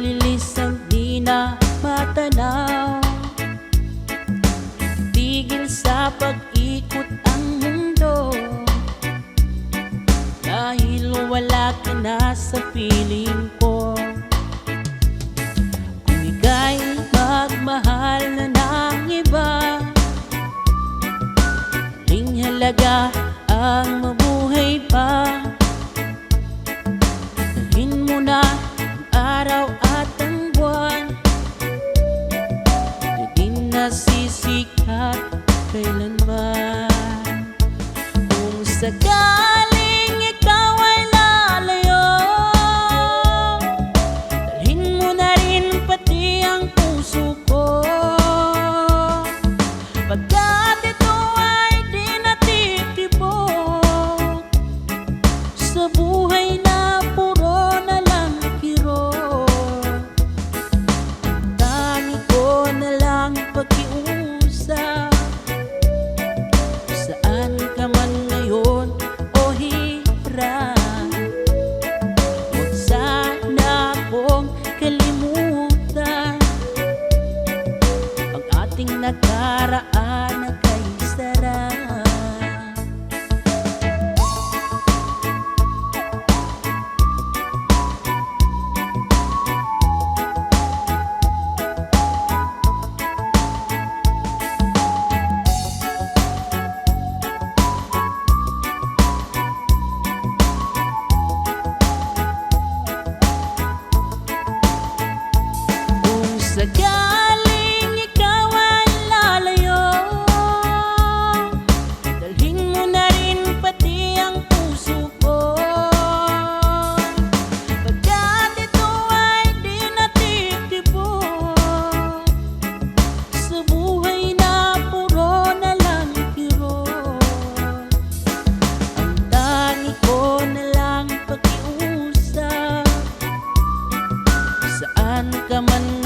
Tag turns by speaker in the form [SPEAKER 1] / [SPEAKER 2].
[SPEAKER 1] Nililis ang di na matanaw Tigil sa pag-ikot ang mundo. Dahil wala ka na sa piling ko. Kung ika'y magmahal na ng iba. Ling halaga ang mabuhay pa. Dalhin mo na araw din nasisikat kailanman. Kung sakaling para anh cả mình